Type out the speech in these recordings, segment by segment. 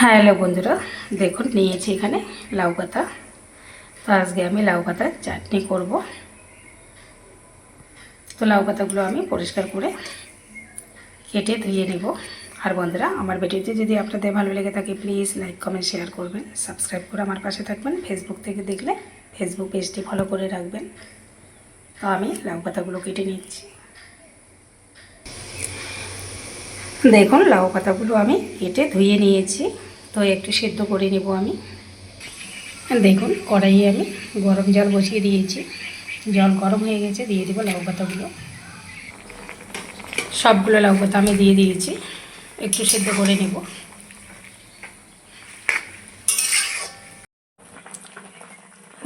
Hello বন্ধুরা, দেখুন, নিয়েছি এখানে লাউ পাতা। তো আজকে আমি লাউ পাতার চাটনি করব। তো লাউ পাতাগুলো আমি পরিষ্কার করে কেটে ধুয়ে নেব। আর বন্ধুরা, আমার ভিডিওটি যদি আপনাদের ভালো লেগে থাকে প্লিজ লাইক কমেন্ট শেয়ার করবেন। সাবস্ক্রাইব করে আমার পাশে থাকবেন। ফেসবুক থেকে দেখলে ফেসবুক পেজটি ফলো করে রাখবেন। তো আমি লাউ পাতাগুলো কেটে নিচ্ছি। দেখুন, লাউ পাতাগুলো আমি কেটে ধুয়ে নিয়েছি। তো একটু সেদ্ধ করে নেব আমি। দেখুন, কড়াইয়ে আমি গরম জল বসিয়ে দিয়েছি। জল গরম হয়ে গেছে, দিয়ে দেবো লাউ পাতাগুলো। সবগুলো লাউ পাতা আমি দিয়ে দিয়েছি, একটু সেদ্ধ করে নেব।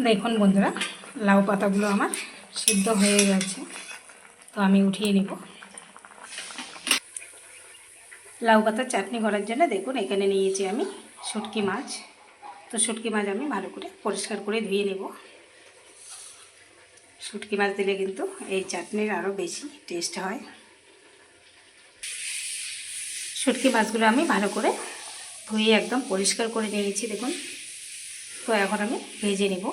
দেখুন বন্ধুরা, লাউ পাতাগুলো আমার সিদ্ধ হয়ে গেছে, তো আমি উঠিয়ে নেব। লাউ পাতার চাটনি করার জন্য দেখুন, এখানে নিয়েছি আমি শুটকি মাছ। তো শুটকি মাছ আমি ভালো করে পরিষ্কার করে ধুয়ে নেব। শুটকি মাছ দিলে কিন্তু এই চাটনির আরও বেশি টেস্ট হয়। শুটকি মাছগুলো আমি ভালো করে ধুয়ে একদম পরিষ্কার করে নিয়েছি, দেখুন। তো এখন আমি ভেজে নেব।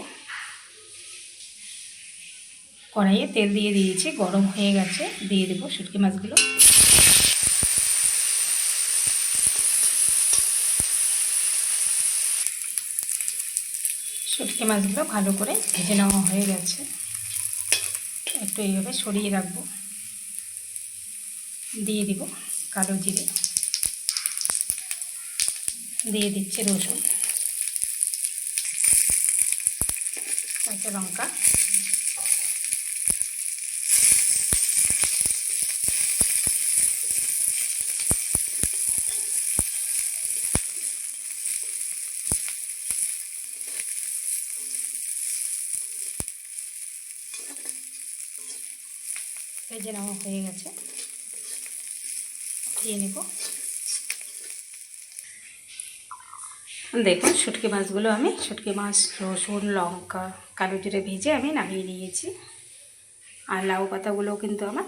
কড়াইয়ে তেল দিয়ে দিয়েছি, গরম হয়ে গেছে, দিয়ে দেবো শুটকি মাছগুলো। শুটকি মাছগুলো ভালো করে ভেজে নেওয়া হয়ে গেছে। একটু এইভাবে সরিয়ে রাখব। দিয়ে দিব কালো জিরে। দিয়ে দিচ্ছে রসুন। কাঁচা লঙ্কা। ভেজে নেওয়া হয়ে গেছে। দিয়ে নেব। দেখুন শুটকি মাছগুলো আমি, শুটকি মাছ, রসুন, লঙ্কা, কালো জিরে ভেজে আমি নামিয়ে নিয়েছি। আর লাউ পাতাগুলোও কিন্তু আমার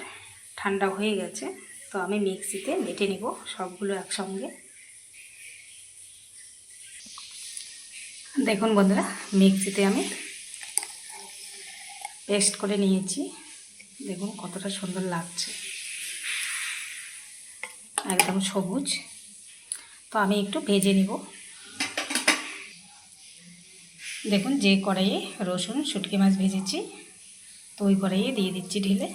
ঠান্ডা হয়ে গেছে, তো আমি মিক্সিতে বেটে নেব সবগুলো একসঙ্গে। দেখুন বন্ধুরা, মিক্সিতে আমি পেস্ট করে নিয়েছি। দেখুন কতটা সুন্দর লাগছে। একদম সবুজ। তো আমি একটু ভেজে নিব। দেখুন যে কড়াইয়ে রসুন, শুটকি মাছ ভেজেছি, তো ওই কড়াইয়ে দিয়ে দিচ্ছি ঢেলে।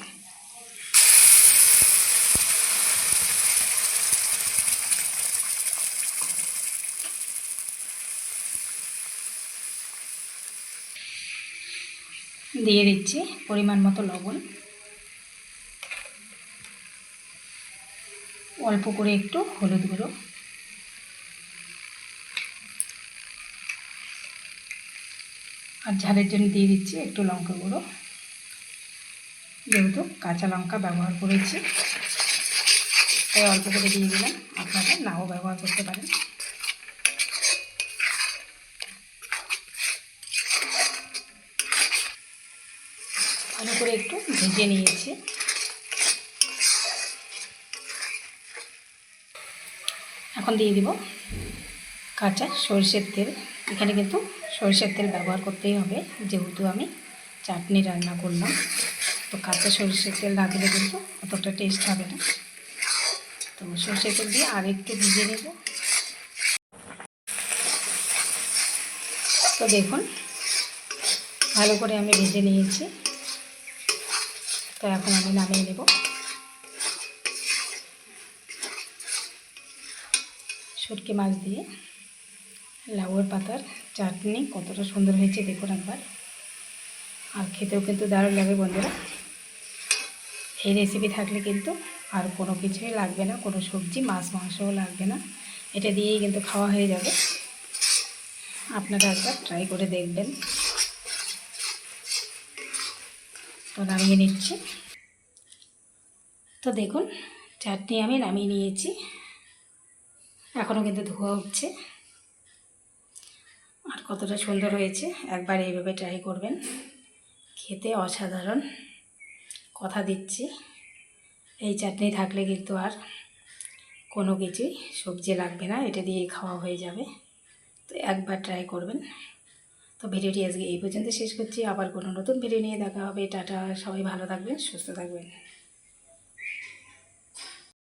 দিয়ে দিচ্ছি পরিমাণ মতো লবণ। অল্প করে একটু হলুদ গুঁড়ো। আর ঝালের জন্য দিয়ে দিচ্ছি একটু লঙ্কা গুঁড়ো। যেহেতু কাঁচা লঙ্কা ব্যবহার করেছি, তাই অল্প করে দিয়ে দিলাম। আপনারা নাও ব্যবহার করতে পারেন। ভালো করে একটু ভেজে নিয়েছি। এখন দিয়ে দিব কাঁচা সরষের তেল। এখানে কিন্তু সরষের তেল ব্যবহার করতেই হবে, যেহেতু আমি চাটনি রান্না করলাম। তো কাঁচা সরষের তেল না দিলে কিন্তু অতটা টেস্ট হবে না। তো সরষের তেল দিয়ে আর একটু ভিজে নেব। তো দেখুন, ভালো করে আমি ভেজে নিয়েছি। তো এখন আমি নামিয়ে নেব। শুটকি মাছ দিয়ে লাউয়ের পাতার চাটনি কতটা সুন্দর হয়েছে দেখুন একবার। আর খেতেও কিন্তু দারুণ লাগে বন্ধুরা। এই রেসিপি থাকলে কিন্তু আর কোনো কিছুই লাগবে না, কোনো সবজি, মাছ, মাংসও লাগবে না। এটা দিয়েই কিন্তু খাওয়া হয়ে যাবে। আপনারা একবার ট্রাই করে দেখবেন। তো নামিয়ে নিচ্ছি। তো দেখুন, চাটনি আমি নামিয়ে নিয়েছি। এখনও কিন্তু ধোয়া উঠছে। আর কতটা সুন্দর হয়েছে, একবার এইভাবে ট্রাই করবেন। খেতে অসাধারণ। কথা দিচ্ছি, এই চাটনি থাকলে কিন্তু আর কোনো কিছুই সবজি লাগবে না, এটা দিয়েই খাওয়া হয়ে যাবে। তো একবার ট্রাই করবেন। তো ভিডিওটি আজকে এই পর্যন্ত শেষ করছি। আবার কোনো নতুন ভিডিও নিয়ে দেখা হবে। টাটা, সবাই ভালো থাকবেন, সুস্থ থাকবেন।